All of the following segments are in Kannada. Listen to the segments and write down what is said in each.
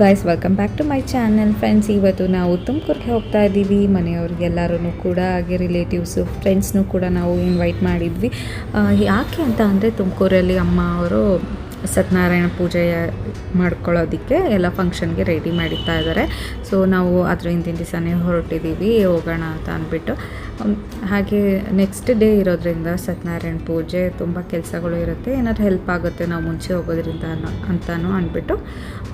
Guys welcome back to my channel friends ಇವತ್ತು ನಾವು ತುಮಕೂರಿಗೆ ಹೋಗ್ತಾ ಇದ್ದೀವಿ. ಮನೆಯವ್ರಿಗೆಲ್ಲರೂ ಕೂಡ, ಹಾಗೆ ರಿಲೇಟಿವ್ಸು ಫ್ರೆಂಡ್ಸ್ನು ಕೂಡ ನಾವು ಇನ್ವೈಟ್ ಮಾಡಿದ್ವಿ. ಯಾಕೆ ಅಂತ ಅಂದರೆ ತುಮಕೂರಲ್ಲಿ ಅಮ್ಮ ಅವರು ಸತ್ಯನಾರಾಯಣ ಪೂಜೆ ಮಾಡ್ಕೊಳ್ಳೋದಕ್ಕೆ ಎಲ್ಲ ಫಂಕ್ಷನ್ಗೆ ರೆಡಿ ಮಾಡಿತಾ ಇದ್ದಾರೆ ಸೊ ನಾವು ಅದರ ಹಿಂದಿನ ದಿವಸನೇ ಹೊರಟಿದ್ದೀವಿ. ಹೋಗೋಣ ಅಂತ ಅಂದ್ಬಿಟ್ಟು. ಹಾಗೆ ನೆಕ್ಸ್ಟ್ ಡೇ ಇರೋದ್ರಿಂದ ಸತ್ಯನಾರಾಯಣ ಪೂಜೆ, ತುಂಬ ಕೆಲಸಗಳು ಇರುತ್ತೆ. ಏನಾದ್ರು ಹೆಲ್ಪ್ ಆಗುತ್ತೆ, ನಾವು ಮುಂಚೆ ಹೋಗೋದ್ರಿಂದ ಅಂತಲೂ ಅಂದ್ಬಿಟ್ಟು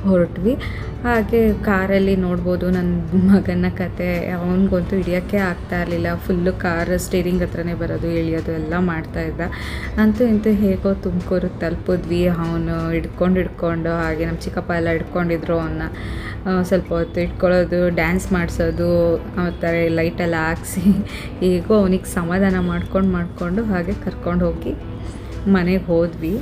ಹೊರಟ್ವಿ. ಹಾಗೆ ಕಾರಲ್ಲಿ ನೋಡ್ಬೋದು ನನ್ನ ಮಗನ ಕತೆ, ಅವನಿಗಂತೂ ಹಿಡಿಯೋಕ್ಕೆ ಆಗ್ತಾ ಇರಲಿಲ್ಲ. ಫುಲ್ಲು ಕಾರ್ ಸ್ಟೇರಿಂಗ್ ಹತ್ರನೇ ಬರೋದು ಇಳಿಯೋದು ಎಲ್ಲ ಮಾಡ್ತಾ ಇದ್ದ. ಅಂತೂ ಇಂತೂ ಹೇಗೋ ತುಮಕೂರು ತಲುಪಿದ್ವಿ. ಅವನು ಹಿಡ್ಕೊಂಡು ಹಿಡ್ಕೊಂಡು, ಹಾಗೆ ನಮ್ಮ ಚಿಕ್ಕಪ್ಪ ಎಲ್ಲ ಹಿಡ್ಕೊಂಡಿದ್ರು ಅವನ್ನ ಸ್ವಲ್ಪ ಹೊತ್ತು ಇಟ್ಕೊಳ್ಳೋದು ಡ್ಯಾನ್ಸ್ ಮಾಡಿಸೋದು, ಆ, ಥರ ಲೈಟೆಲ್ಲ ಹಾಕ್ಸಿ ಹೇಗೋ ಅವನಿಗೆ ಸಮಾಧಾನ ಮಾಡ್ಕೊಂಡು ಮಾಡಿಕೊಂಡು ಹಾಗೆ ಕರ್ಕೊಂಡು ಹೋಗಿ ಮನೆಗೆ ಹೋದ್ವಿ.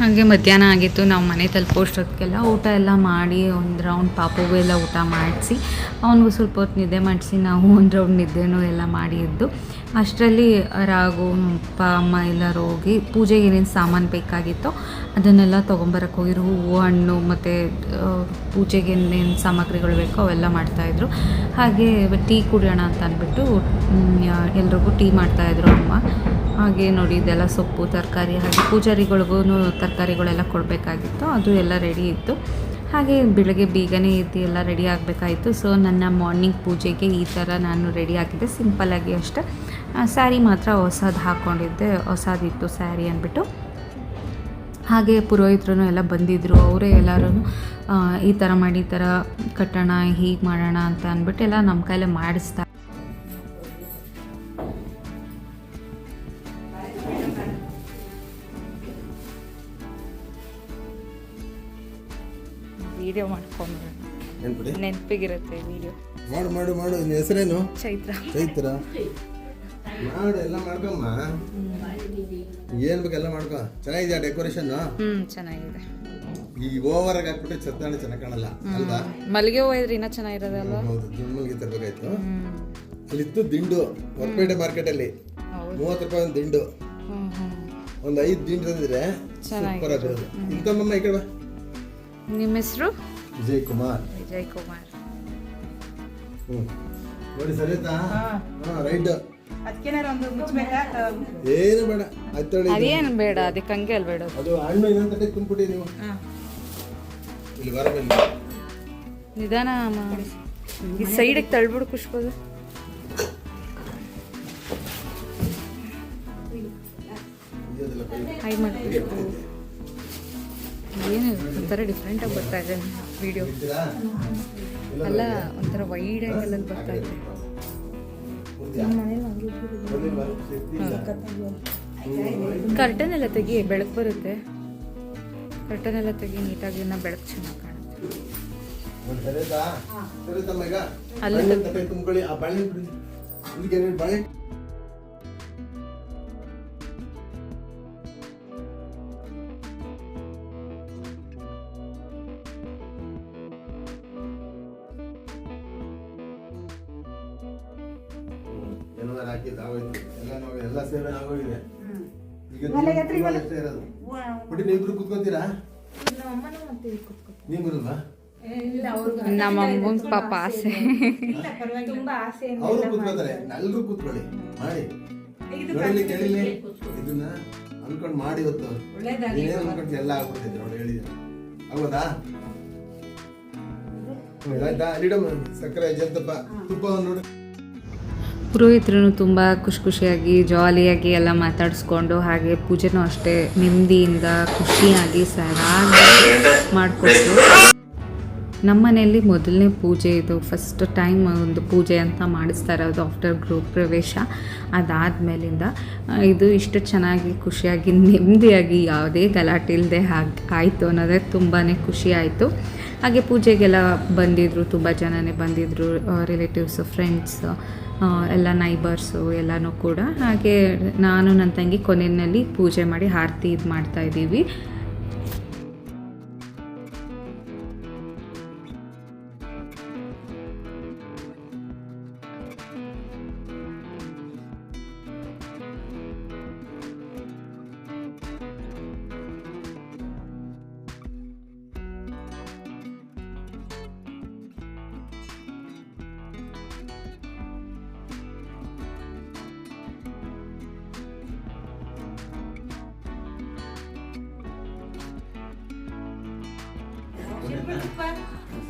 ಹಾಗೆ ಮಧ್ಯಾಹ್ನ ಆಗಿತ್ತು, ನಾವು ಮನೆ ತಲುಪೋಷ್ಟೊತ್ತಿಗೆಲ್ಲ ಊಟ ಎಲ್ಲ ಮಾಡಿ, ಒಂದು ರೌಂಡ್ ಪಾಪುಗೂ ಎಲ್ಲ ಊಟ ಮಾಡಿಸಿ, ಅವನಿಗೂ ಸ್ವಲ್ಪ ಹೊತ್ತು ನಿದ್ದೆ ಮಾಡಿಸಿ, ನಾವು ಒಂದು ರೌಂಡ್ ನಿದ್ದೆನೂ ಎಲ್ಲ ಮಾಡಿ ಎದ್ದು ಅಷ್ಟರಲ್ಲಿ ರಾಘು ಅಪ್ಪ ಅಮ್ಮ ಎಲ್ಲರೂ ಹೋಗಿ ಪೂಜೆಗೆ ಏನೇನು ಸಾಮಾನು ಬೇಕಾಗಿತ್ತೋ ಅದನ್ನೆಲ್ಲ ತೊಗೊಂಬರಕ್ಕೆ ಹೋಗಿರು ಹೂವು, ಹಣ್ಣು ಮತ್ತು ಪೂಜೆಗೆ ಏನೇನು ಸಾಮಗ್ರಿಗಳು ಬೇಕೋ ಅವೆಲ್ಲ ಮಾಡ್ತಾಯಿದ್ರು ಹಾಗೆ ಟೀ ಕುಡಿಯೋಣ ಅಂತ ಅಂದ್ಬಿಟ್ಟು ಎಲ್ರಿಗೂ ಟೀ ಮಾಡ್ತಾಯಿದ್ರು ಅಮ್ಮ. ಹಾಗೆ ನೋಡಿ, ಇದೆಲ್ಲ ಸೊಪ್ಪು, ತರಕಾರಿ, ಹಾಗೆ ಪೂಜಾರಿಗಳಿಗೂ ತರಕಾರಿಗಳೆಲ್ಲ ಕೊಡಬೇಕಾಗಿತ್ತು. ಅದು ಎಲ್ಲ ರೆಡಿ ಇತ್ತು. ಹಾಗೆ ಬೆಳಗ್ಗೆ ಬೇಗನೆ ಎದ್ದು ಎಲ್ಲ ರೆಡಿ ಆಗಬೇಕಾಯಿತು. ಸೊ, ನನ್ನ ಮಾರ್ನಿಂಗ್ ಪೂಜೆಗೆ ಈ ಥರ ನಾನು ರೆಡಿ ಆಗಿದ್ದೆ. ಸಿಂಪಲ್ಲಾಗಿ ಅಷ್ಟೇ. ಸ್ಯಾರಿ ಮಾತ್ರ ಹೊಸದು ಹಾಕ್ಕೊಂಡಿದ್ದೆ ಹೊಸದಿತ್ತು ಸ್ಯಾರಿ ಅಂದ್ಬಿಟ್ಟು. ಹಾಗೆ ಪುರೋಹಿತರು ಎಲ್ಲ ಬಂದಿದ್ದರು ಅವರೇ ಎಲ್ಲರೂ ಈ ಥರ ಮಾಡಿ ಈ ಥರ ಕಟ್ಟೋಣ ಹೀಗೆ ಮಾಡೋಣ ಅಂತ ಅಂದ್ಬಿಟ್ಟು ಎಲ್ಲ ನಮ್ಮ ಕೈಲೇ ಮಾಡಿಸ್ತಾ ವಿಡಿಯೋ ಬಿಡಿ? ನೆನಪಿಗಿರುತ್ತೆ ವಿಡಿಯೋ ಮಾಡು ಮಾಡು ಮಾಡು ಹೆಸರೇನು? ಚೈತ್ರ. ಚೈತ್ರ. ಮಾಡು ಎಲ್ಲ ಮಾಡ್ಕೊಮ್ಮ. ಏನ್ ಬೇಕು ಎಲ್ಲ ಮಾಡ್ಕೊ. ಚೆನ್ನಾಗಿದ್ಯಾ ಡೆಕೋರೇಷನ್ ಹ್ಮ್ ಚೆನ್ನಾಗಿದೆ. ಈ ಓವರ್ ಆಗಿ ಹಾಕ್ಬಿಟ್ರೆ ಸತ್ತಾಣಿ ಚೆನ್ನಾಗಿ ಕಾಣಲ್ಲ ಅಲ್ವಾ? ಮಲ್ಲಿಗೆ ಹೂವು ಇದ್ರೆ ಇನ್ನೂ ಚೆನ್ನಾಗಿರೋದಲ್ಲ ಹೌದು ದುಮ್ಮಲ್ಗೆ ತರಬೇಕಾಯ್ತು. ಹ್ಞೂ ಅಲ್ಲಿತ್ತು ದಿಂಡು ಹೊರಪೇಟೆ ಮಾರ್ಕೆಟ್ ಅಲ್ಲಿ ಹೌದು. ಮೂವತ್ತು ರೂಪಾಯಿ ಒಂದು ದಿಂಡು. ಹ್ಞೂ ಹ್ಞೂ ಒಂದು ಐದು ದಿಂಡು ತಂದಿದ್ರೆ ಸೂಪರ್ ಆಗಿರೋದು. ಇಂಕಮ್ಮಮ್ಮ ಈ ಕಡೆ ಬಾ. ನಿಮ್ಮ ಹೆಸರು? ವಿಜಯ್ ಕುಮಾರ್ ವಿಜಯ್ ಕುಮಾರ್ ಹ್ಮ್. ನೋಡಿ ಸರಿತಾ? ಹಾಂ ರೈಟ್. ಏನು ಬೇಡ ಹತ್ತಳಿ ಅದೇನು ಬೇಡ ಅದಕ್ಕೆ ಹಂಗೆ ಅಲ್ಲ ಬೇಡ ಅದು ಹಣ್ಣು ಇನ್ನೊಂದು ತುಂಬಿಬಿಟ್ಟು ನೀವು. ಇಲ್ಲಿ ಬರಬೇಡಿ ನಿಧಾನ ಮಾಡಿ ಈ ಸೈಡಿಗೆ ತಳ್ಬಿಡು ಖುಷ್ಬೋದು ಹೈ ಹಾಯ್ ಮಾಡಿ ಖುಷ್ಬು ಏನು ಒಂಥರ ಡಿಫ್ರೆಂಟಾಗಿ ಬರ್ತಾ ಇದೆ ವಿಡಿಯೋ ಅಲ್ಲ ಒಂಥರ ವೈಡ್ ಆಗಿ ಬರ್ತಾ ಇದೆ. ಕರ್ಟನ್ ಎಲ್ಲ ತೆಗಿ ಬೆಳಕು ಬರುತ್ತೆ. ಕರ್ಟನ್ ಎಲ್ಲ ತೆಗಿ ನೀಟಾಗಿ ಬೆಳಕು ಚೆನ್ನಾಗಿ ಕಾಣುತ್ತೆ? ಅಲ್ಲಿ. ಏನಾದ್ರು ಹಾಕಿದ್ದು ಆಗೋಯ್ತು ಎಲ್ಲ ನಾವು ಎಲ್ಲ ಸೇವೆ ಆಗೋಗಿದೆ ಈಗ ಅಷ್ಟೇ ಇರೋದು. ಕುತ್ಕೋತೀರಾ? ನೀವು ಬರಲ್ವಾ? ನಮ್ಮ ಪಾಪ ಆಸೆ ತುಂಬಾ ಆಸೆ ಅವರು ಕೂತ್ಕೋತಾರೆ. ಎಲ್ಲರೂ ಕೂತ್ಕೊಳ್ಳಿ. ಮಾಡಿ. ನೋಡಿಲಿ ಕೇಳಿಲಿ ಇದನ್ನ ಅನ್ಕೊಂಡ್ ಮಾಡಿ ಇವತ್ತು. ಅನ್ಕೊಂಡ್ ಎಲ್ಲ ಆಗ್ಬಿಡ್ತೈತೆ ನೋಡಿ ಹೇಳಿದ್ರು ಆಯ್ತಾ? ಲೀಡಮ್ ಸಕ್ಕರೆ ಜಂತಪ್ಪ ತುಪ್ಪ ಒಂದ್ ನೋಡಿ. ಪುರೋಹಿತರು ತುಂಬ ಖುಷಿ ಖುಷಿಯಾಗಿ ಜಾಲಿಯಾಗಿ ಎಲ್ಲ ಮಾತಾಡಿಸ್ಕೊಂಡು, ಹಾಗೆ ಪೂಜೆನೂ ಅಷ್ಟೇ ನೆಮ್ಮದಿಯಿಂದ, ಖುಷಿಯಾಗಿ ಸರಾಗಿ ಮಾಡಿಕೊಟ್ಟು ನಮ್ಮ ಮನೆಯಲ್ಲಿ ಮೊದಲನೇ ಪೂಜೆ, ಇದು ಫಸ್ಟ್ ಟೈಮ್ ಒಂದು ಪೂಜೆ ಅಂತ ಮಾಡಿಸ್ತಾ ಇರೋದು ಆಫ್ಟರ್ ಗೃಹ ಪ್ರವೇಶ. ಅದಾದಮೇಲಿಂದ ಇದು ಇಷ್ಟು ಚೆನ್ನಾಗಿ ಖುಷಿಯಾಗಿ, ನೆಮ್ಮದಿಯಾಗಿ ಯಾವುದೇ ಗಲಾಟೆ ಇಲ್ಲದೆ ಹಾಗೆ ಆಯಿತು ಅನ್ನೋದೇ ತುಂಬಾ ಖುಷಿ ಆಯಿತು. ಹಾಗೆ ಪೂಜೆಗೆಲ್ಲ ಬಂದಿದ್ದರು ತುಂಬ ಜನನೇ ಬಂದಿದ್ದರು ರಿಲೇಟಿವ್ಸ್ ಫ್ರೆಂಡ್ಸ್ ಎಲ್ಲ ನೈಬರ್ಸು ಎಲ್ಲನೂ ಕೂಡ. ಹಾಗೆ ನಾನು ನನ್ನ ತಂಗಿ ಕೊನೆಯಲ್ಲಿ ಪೂಜೆ ಮಾಡಿ, ಆರತಿ ಇದು ಮಾಡ್ತಾ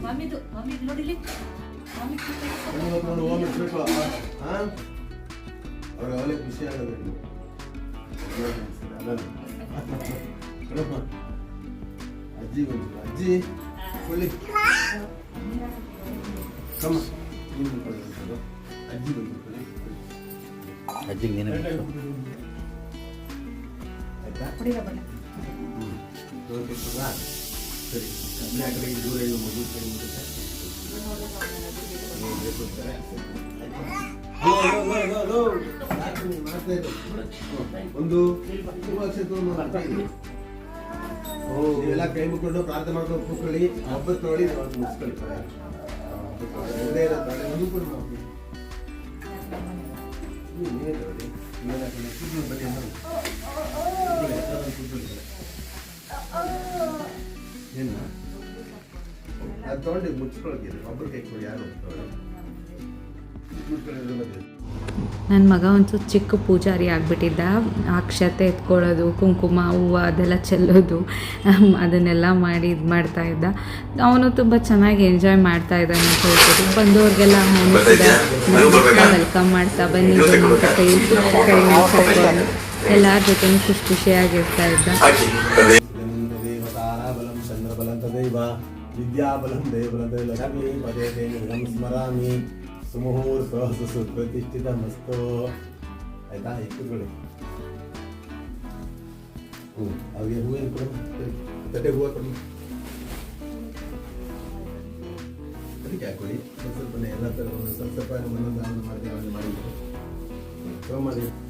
ಮಮ್ಮಿದು ಮಮ್ಮಿದು ನೋಡಿಲಿ ಅವ್ರಿಗೆ ಖುಷಿ ಆಗೋದು ಅಜ್ಜಿ ಬಂತು ಅಜ್ಜಿ ಕೊಳ್ಳಿ ಕಮ್ಮ ನೀನು. ಅಜ್ಜಿ ಬಂತು ಕೊಳ್ಳಿ ಅಜ್ಜಿಗೆ ನೀನು ಆಯ್ತಾ ಸರಿ ಅಲ್ಲೇ ಆ ಕಡೆಗೆ ದೂರ ಇನ್ನು ಮಗು ಕೈ ಮುಟ್ಟುತ್ತೆ. ನೀವು ಬೇಕು ಅಂತಾರೆ. Hello, hello, hello, hello. ಯಾಕೆ ನೀವು ಮಾಡ್ತಾ ಇರೋದು? ಒಂದು ಕೈ ಮುಕ್ಕೊಂಡು ಪ್ರಾರ್ಥನೆ ಮಾಡ್ಕೊಂಡು ಕೂತ್ಕೊಳ್ಳಿ ಒಬ್ಬರು ನೋಡಿ ಅವ್ರು ಮುಗಿಸ್ಕೊಳ್ಳಿ ಅದು ತಗೊಂಡು ಮುಚ್ಕೊಳ್ತೀರಿ ಒಬ್ಬರು ಕೈ ಕೊಡಿ ಯಾರು ನನ್ನ ಮಗ ಒಂದು ಚಿಕ್ಕ ಪೂಜಾರಿ ಆಗಿಬಿಟ್ಟಿದ್ದ. ಅಕ್ಷತೆ ಎತ್ಕೊಳ್ಳೋದು ಕುಂಕುಮ ಹೂವು ಅದೆಲ್ಲ ಚೆಲ್ಲೋದು ಅದನ್ನೆಲ್ಲ ಮಾಡಿ ಇದು ಮಾಡ್ತಾ ಇದ್ದ. ಅವನು ತುಂಬ ಚೆನ್ನಾಗಿ ಎಂಜಾಯ್ ಮಾಡ್ತಾ ಇದ್ದಾನೆ ಅಂತ ಹೇಳ್ಬೋದು. ಬಂದವ್ರಿಗೆಲ್ಲ ವೆಲ್ಕಮ್ ಮಾಡ್ತಾ ಬನ್ನಿ ಕೈ ಕೈ ಎಲ್ಲರ ಜೊತೆ ಖುಷಿ ಖುಷಿಯಾಗಿರ್ತಾ ಇದ್ದ. ವಿದ್ಯಾಬಲಂ ತದೈವ ಲಕ್ಷ್ಮೀ ಪದೇ ದೇವಂ ಸ್ಮರಾಮಿ. ಸುಮುಹೂರ್ತ ಸುಪ್ರತಿಷ್ಠಿತ ಮಸ್ತು ಆಯ್ತಾ? ಇಟ್ಟುಕೊಳ್ಳಿ ಹ್ಞೂ, ಅವ್ರಿಗೆ ಹೂವಿನ ಕೊಡು? ತಟ್ಟೆ ಹೂವು ಕೊಡಿ. ಅದಕ್ಕೆ ಹಾಕೊಳ್ಳಿ. ಸ್ವಲ್ಪ ಸ್ವಲ್ಪನೇ ಎಲ್ಲ ಥರ ಸ್ವಲ್ಪ ಸ್ವಲ್ಪ ಮಾಡಿ ಆಮೇಲೆ ಮಾಡಿ. ಆಮೇಲೆ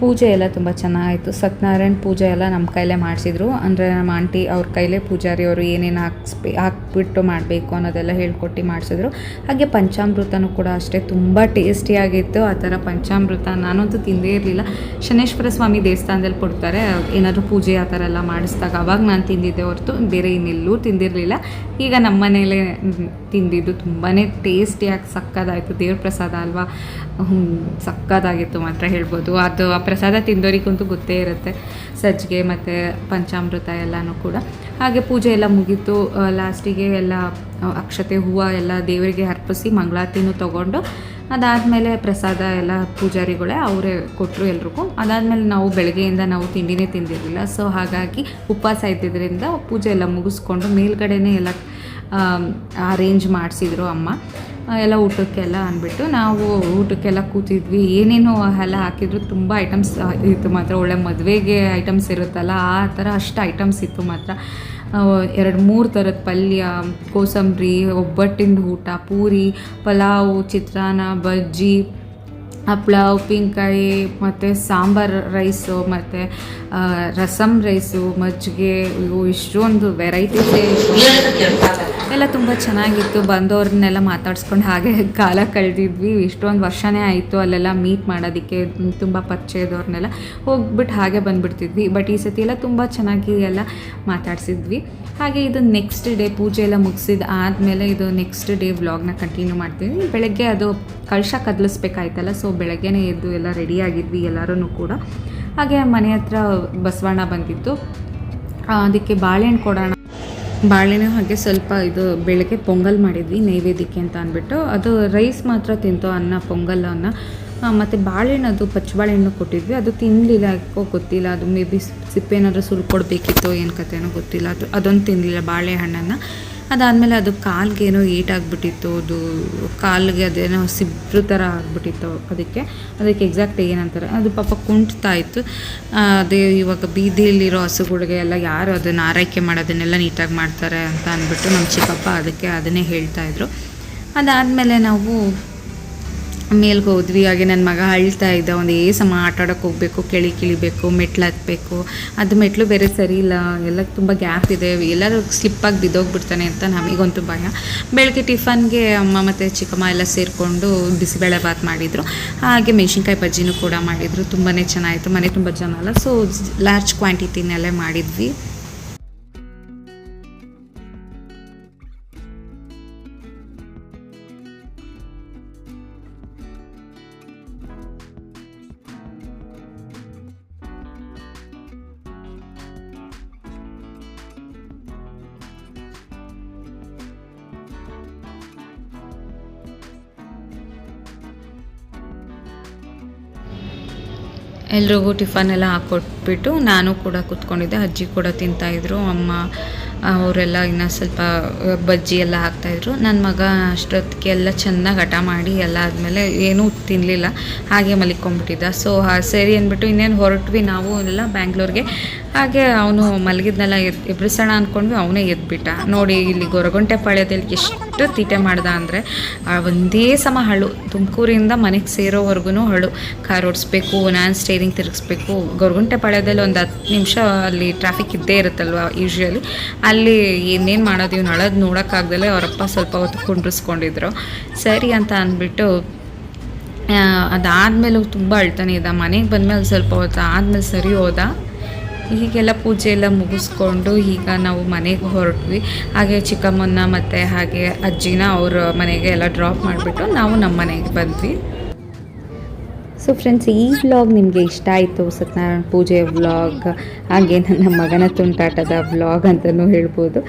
ಪೂಜೆ ಎಲ್ಲ ತುಂಬ ಚೆನ್ನಾಗಿತ್ತು ಸತ್ಯನಾರಾಯಣ ಪೂಜೆ ಎಲ್ಲ ನಮ್ಮ ಕೈಲೇ ಮಾಡಿಸಿದ್ರು. ಅಂದರೆ ನಮ್ಮ ಆಂಟಿ ಅವ್ರ ಕೈಲೇ ಪೂಜಾರಿ ಅವರು ಏನೇನು ಹಾಕ್ಸ್ಬೇ, ಹಾಕ್ಬಿಟ್ಟು ಮಾಡಬೇಕು ಅನ್ನೋದೆಲ್ಲ ಹೇಳ್ಕೊಟ್ಟು ಮಾಡಿಸಿದ್ರು. ಹಾಗೆ ಪಂಚಾಮೃತನೂ ಕೂಡ ಅಷ್ಟೇ ತುಂಬ ಟೇಸ್ಟಿಯಾಗಿತ್ತು ಆ ಥರ ಪಂಚಾಮೃತ ನಾನಂತೂ ತಿಂದೇ ಇರಲಿಲ್ಲ. ಶನೇಶ್ವರ ಸ್ವಾಮಿ ದೇವಸ್ಥಾನದಲ್ಲಿ ಕೊಡ್ತಾರೆ. ಏನಾದರೂ ಪೂಜೆ ಆ ಥರ ಎಲ್ಲ ಮಾಡಿಸಿದಾಗ ಅವಾಗ ನಾನು ತಿಂದಿದ್ದೆ ಹೊರತು ಬೇರೆ ಇನ್ನೆಲ್ಲೂ ತಿಂದಿರಲಿಲ್ಲ. ಈಗ ನಮ್ಮ ಮನೇಲೇ ತಿಂದಿದ್ದು ತುಂಬಾ ಟೇಸ್ಟಿಯಾಗಿ ಸಕ್ಕದಾಯಿತು. ದೇವ್ರ ಪ್ರಸಾದ ಅಲ್ವಾ? ಸಕ್ಕದಾಗಿತ್ತು ಮಾತ್ರ ಹೇಳ್ಬೋದು. ಅದು ಪ್ರಸಾದ ತಿಂದೋರಿಗಂತೂ ಗೊತ್ತೇ ಇರುತ್ತೆ. ಸಜ್ಜಿಗೆ ಮತ್ತು ಪಂಚಾಮೃತ ಎಲ್ಲನೂ ಕೂಡ. ಹಾಗೆ ಪೂಜೆ ಎಲ್ಲ ಮುಗೀತು. ಲಾಸ್ಟಿಗೆ ಎಲ್ಲ ಅಕ್ಷತೆ ಹೂವು ಎಲ್ಲ ದೇವರಿಗೆ ಅರ್ಪಿಸಿ ಮಂಗಳಾರತಿನೂ ತೊಗೊಂಡು ಅದಾದಮೇಲೆ ಪ್ರಸಾದ ಎಲ್ಲ ಪೂಜಾರಿಗಳೇ ಅವರೇ ಕೊಟ್ಟರು ಎಲ್ರಿಗೂ. ಅದಾದಮೇಲೆ ನಾವು ಬೆಳಗ್ಗೆಯಿಂದ ನಾವು ತಿಂಡಿನೇ ತಿಂದಿರಲಿಲ್ಲ. ಸೊ ಹಾಗಾಗಿ ಉಪವಾಸ ಇದ್ದಿದ್ದರಿಂದ ಪೂಜೆ ಎಲ್ಲ ಮುಗಿಸ್ಕೊಂಡು ಮೇಲ್ಗಡೆನೇ ಎಲ್ಲ ಅರೇಂಜ್ ಮಾಡಿಸಿದ್ರು ಅಮ್ಮ. ಎಲ್ಲ ಊಟಕ್ಕೆಲ್ಲ ಅಂದ್ಬಿಟ್ಟು ನಾವು ಊಟಕ್ಕೆಲ್ಲ ಕೂತಿದ್ವಿ. ಏನೇನೋ ಎಲ್ಲ ಹಾಕಿದ್ರು, ತುಂಬ ಐಟಮ್ಸ್ ಇತ್ತು ಮಾತ್ರ. ಒಳ್ಳೆ ಮದುವೆಗೆ ಐಟಮ್ಸ್ ಇರುತ್ತಲ್ಲ, ಆ ಥರ ಅಷ್ಟು ಐಟಮ್ಸ್ ಇತ್ತು ಮಾತ್ರ. ಎರಡು ಮೂರು ಥರದ ಪಲ್ಯ, ಕೋಸಂಬರಿ, ಒಬ್ಬಟ್ಟಿಂದು ಊಟ, ಪೂರಿ, ಪಲಾವು, ಚಿತ್ರಾನ್ನ, ಬಜ್ಜಿ ಹಪ್ಪಳ ಉಪ್ಪಿನಕಾಯಿ ಮತ್ತು ಸಾಂಬಾರ್ ರೈಸು, ಮತ್ತು ರಸಮ್ ರೈಸು ಮಜ್ಜಿಗೆ, ಇವು ಇಷ್ಟೊಂದು ವೆರೈಟೀಸೇ ಎಲ್ಲ ತುಂಬ ಚೆನ್ನಾಗಿತ್ತು. ಬಂದವ್ರನ್ನೆಲ್ಲ ಮಾತಾಡ್ಸ್ಕೊಂಡು ಹಾಗೆ ಕಾಲ ಕಳೆದಿದ್ವಿ. ಇಷ್ಟೊಂದು ವರ್ಷನೇ ಆಯಿತು ಅಲ್ಲೆಲ್ಲ ಮೀಟ್ ಮಾಡೋದಕ್ಕೆ. ತುಂಬ ಪರಿಚಯದವ್ರನ್ನೆಲ್ಲ ಹೋಗ್ಬಿಟ್ಟು ಹಾಗೆ ಬಂದುಬಿಡ್ತಿದ್ವಿ. ಬಟ್ ಈ ಸತಿ ಎಲ್ಲ ತುಂಬ ಚೆನ್ನಾಗಿ ಎಲ್ಲ ಮಾತಾಡಿಸಿದ್ವಿ. ಹಾಗೆ ಇದು ನೆಕ್ಸ್ಟ್ ಡೇ ಪೂಜೆ ಎಲ್ಲ ಮುಗಿಸಿದ ಆದಮೇಲೆ ಇದು ನೆಕ್ಸ್ಟ್ ಡೇ ವ್ಲಾಗ್ನ ಕಂಟಿನ್ಯೂ ಮಾಡ್ತೀವಿ ಬೆಳಗ್ಗೆ ಅದು ಕಳಶ ಕದಲಿಸ್ಬೇಕಾಯ್ತಲ್ಲ ಸೊ ಬೆಳಗ್ಗೆನೇ ಎದ್ದು ಎಲ್ಲ ರೆಡಿ ಆಗಿದ್ವಿ ಎಲ್ಲರೂ ಕೂಡ. ಹಾಗೆ ಮನೆ ಹತ್ರ ಬಸವಣ್ಣ ಬಂದಿತ್ತು ಅದಕ್ಕೆ ಬಾಳೆಹಣ್ಣು ಕೊಡೋಣ ಬಾಳೆಹಣ್ಣು ಹಾಗೆ ಸ್ವಲ್ಪ ಇದು ಬೆಳಗ್ಗೆ ಪೊಂಗಲ್ ಮಾಡಿದ್ವಿ, ನೈವೇದ್ಯಕ್ಕೆ ಅಂತ ಅಂದ್ಬಿಟ್ಟು. ಅದು ರೈಸ್ ಮಾತ್ರ ತಿಂತು, ಅನ್ನ ಪೊಂಗಲನ್ನು ಮತ್ತು ಬಾಳೆಹಣ್ಣು, ಅದು ಪಚ್ಚ ಬಾಳೆಹಣ್ಣು ಕೊಟ್ಟಿದ್ವಿ. ಅದು ತಿನ್ನಲಿಲ್ಲ ಯಾಕೋ ಗೊತ್ತಿಲ್ಲ. ಅದು ಮೇ ಬಿ ಸಿಪ್ಪೇನಾದರೂ ಸುಲ್ಕೊಡ್ಬೇಕಿತ್ತು ಏನು ಕಥೆನೋ ಗೊತ್ತಿಲ್ಲ. ಅದು, ಅದೊಂದು ತಿನ್ನಲಿಲ್ಲ ಬಾಳೆಹಣ್ಣನ್ನು. ಅದಾದಮೇಲೆ ಅದು ಕಾಲ್ಗೆ ಏನೋ ಏಟಾಗ್ಬಿಟ್ಟಿತ್ತು ಅದು ಕಾಲಿಗೆ ಅದೇನೋ ಸಿಬ್ರು ಥರ ಆಗಿಬಿಟ್ಟಿತ್ತು ಅದಕ್ಕೆ. ಅದಕ್ಕೆ ಎಕ್ಸಾಕ್ಟ್ ಏನಂತಾರೆ, ಅದು ಪಾಪ ಕುಂಟ್ತಾ ಇತ್ತು. ಅದೇ ಇವಾಗ ಬೀದಿಯಲ್ಲಿರೋ ಹಸುಗಳಿಗೆ ಎಲ್ಲ ಯಾರು ಅದನ್ನು ಆರೈಕೆ ಮಾಡೋದನ್ನೆಲ್ಲ ನೀಟಾಗಿ ಮಾಡ್ತಾರೆ ಅಂತ ಅಂದ್ಬಿಟ್ಟು ನಮ್ಮ ಚಿಕ್ಕಪ್ಪ ಅದಕ್ಕೆ ಅದನ್ನೇ ಹೇಳ್ತಾಯಿದ್ರು ಅದಾದಮೇಲೆ ನಾವು ಮೇಲ್ಗೆ ಹೋದ್ವಿ ಹಾಗೆ ನನ್ನ ಮಗ ಅಳ್ತಾ ಇದ್ದ. ಒಂದು ಏ ಸಮ ಆಟ ಆಡೋಕೆ ಹೋಗಬೇಕು, ಕೆಳಿ ಕಿಳಿಬೇಕು, ಮೆಟ್ಲು ಹತ್ತಬೇಕು ಅದು ಮೆಟ್ಲು ಬೇರೆ ಸರಿ ಇಲ್ಲ. ಎಲ್ಲ ತುಂಬ ಗ್ಯಾಪ್ ಇದೆ. ಎಲ್ಲರೂ ಸ್ಲಿಪ್ಪಾಗಿ ಬಿದ್ದೋಗ್ಬಿಡ್ತಾನೆ ಅಂತ ನಮಗಂತೂ ಭಯ. ಬೆಳಗ್ಗೆ ಟಿಫನ್ಗೆ ಅಮ್ಮ ಮತ್ತು ಚಿಕ್ಕಮ್ಮ ಎಲ್ಲ ಸೇರಿಕೊಂಡು ಬಿಸಿಬೇಳೆ ಬಾತ್ ಮಾಡಿದರು. ಹಾಗೆ ಮೆಣಸಿನ್ಕಾಯಿ ಬಜ್ಜಿನೂ ಕೂಡ ಮಾಡಿದರು. ತುಂಬಾ ಚೆನ್ನಾಗಿತ್ತು. ಮನೆ ತುಂಬ ಜನ ಅಲ್ಲ. ಸೊ ಲಾರ್ಜ್ ಕ್ವಾಂಟಿಟಿನಲ್ಲೇ ಮಾಡಿದ್ವಿ. ಎಲ್ರಿಗೂ ಟಿಫನ್ ಎಲ್ಲ ಹಾಕ್ಕೊಟ್ಬಿಟ್ಟು ನಾನು ಕೂಡ ಕೂತ್ಕೊಂಡಿದ್ದೆ. ಅಜ್ಜಿ ಕೂಡ ತಿಂತಾಯಿದ್ರು. ಅಮ್ಮ ಅವರೆಲ್ಲ ಇನ್ನೂ ಸ್ವಲ್ಪ ಬಜ್ಜಿ ಎಲ್ಲ ಹಾಕ್ತಾಯಿದ್ರು. ನನ್ನ ಮಗ ಅಷ್ಟೊತ್ತಿಗೆ ಎಲ್ಲ ಚೆನ್ನಾಗಿ ಹಠ ಮಾಡಿ ಎಲ್ಲ ಆದಮೇಲೆ ಏನೂ ತಿನ್ನಲಿಲ್ಲ ಹಾಗೆ ಮಲಿಕೊಂಡ್ಬಿಟ್ಟಿದ್ದ ಸೊ ಸರಿ ಅಂದ್ಬಿಟ್ಟು ಇನ್ನೇನು ಹೊರಟ್ವಿ ನಾವು ಎಲ್ಲ ಬ್ಯಾಂಗ್ಳೂರಿಗೆ. ಹಾಗೆ ಅವನು ಮಲಗಿದ್ನೆಲ್ಲ, ಎದ್ ಎಬ್ಬಿಸೋಣ ಅಂದ್ಕೊಂಡ್ವಿ ಅವನೇ ಎದ್ಬಿಟ್ಟ. ನೋಡಿ, ಇಲ್ಲಿ ಗೊರಗುಂಟೆ ಪಾಳ್ಯದಲ್ಲಿ ಎಷ್ಟು ತೀಟೆ ಮಾಡ್ದ ಅಂದರೆ ಒಂದೇ ಸಮ ಹಳು. ತುಮಕೂರಿಂದ ಮನೆಗೆ ಸೇರೋವರೆಗೂ ಹಳು. ಕಾರ್ ಓಡಿಸ್ಬೇಕು, ನಾನು ಸ್ಟೇರಿಂಗ್ ತಿರುಗಿಸ್ಬೇಕು. ಗೊರಗುಂಟೆ ಪಾಳ್ಯದಲ್ಲಿ ಒಂದು ಹತ್ತು ನಿಮಿಷ ಅಲ್ಲಿ ಟ್ರಾಫಿಕ್ ಇದ್ದೇ ಇರುತ್ತಲ್ವ ಯೂಶ್ವಲಿ ಅಲ್ಲಿ ಏನೇನು ಮಾಡೋದು, ಇವ್ನು ಹಳದ್ ನೋಡೋಕ್ಕಾಗ್ದಲೇ ಅವರಪ್ಪ ಸ್ವಲ್ಪ ಹೊತ್ತು ಕುಂಡ್ರಿಸ್ಕೊಂಡಿದ್ರು. ಸರಿ ಅಂತ ಅಂದ್ಬಿಟ್ಟು ಅದಾದಮೇಲೂ ತುಂಬ ಅಳ್ತಾನೆ ಇದ್ದ. ಮನೆಗೆ ಬಂದಮೇಲೆ ಸ್ವಲ್ಪ ಹೊತ್ತು ಆದಮೇಲೆ ಸರಿ ಹೋದ. ಹೀಗೆಲ್ಲ ಪೂಜೆ ಎಲ್ಲ ಮುಗಿಸ್ಕೊಂಡು ಈಗ ನಾವು ಮನೆಗೆ ಹೊರಟ್ವಿ. ಹಾಗೆ ಚಿಕ್ಕಮ್ಮನ ಮತ್ತು ಹಾಗೆ ಅಜ್ಜಿನ ಅವ್ರ ಮನೆಗೆ ಎಲ್ಲ ಡ್ರಾಪ್ ಮಾಡಿಬಿಟ್ಟು ನಾವು ನಮ್ಮ ಮನೆಗೆ ಬಂದ್ವಿ. ಸೊ ಫ್ರೆಂಡ್ಸ್ ಈ ವ್ಲಾಗ್ ನಿಮಗೆ ಇಷ್ಟ ಆಯಿತು? ಸತ್ಯನಾರಾಯಣ ಪೂಜೆ ವ್ಲಾಗ್ ಹಾಗೆ ನನ್ನ ಮಗನ ತುಂಟಾಟದ ವ್ಲಾಗ್ ಅಂತಲೂ ಹೇಳ್ಬೋದು.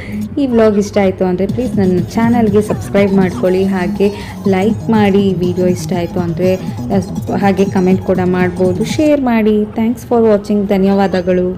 ಈ ವ್ಲಾಗ್ ಇಷ್ಟ ಆಯಿತು ಅಂದರೆ ಪ್ಲೀಸ್ ನನ್ನ ಚಾನಲ್ಗೆ ಸಬ್ಸ್ಕ್ರೈಬ್ ಮಾಡ್ಕೊಳ್ಳಿ. ಹಾಗೆ ಲೈಕ್ ಮಾಡಿ ವಿಡಿಯೋ ಇಷ್ಟ ಆಯಿತು ಅಂದರೆ ಹಾಗೆ ಕಮೆಂಟ್ ಕೂಡ ಮಾಡ್ಬೋದು. ಶೇರ್ ಮಾಡಿ. ಥ್ಯಾಂಕ್ಸ್ ಫಾರ್ ವಾಚಿಂಗ್ ಧನ್ಯವಾದಗಳು.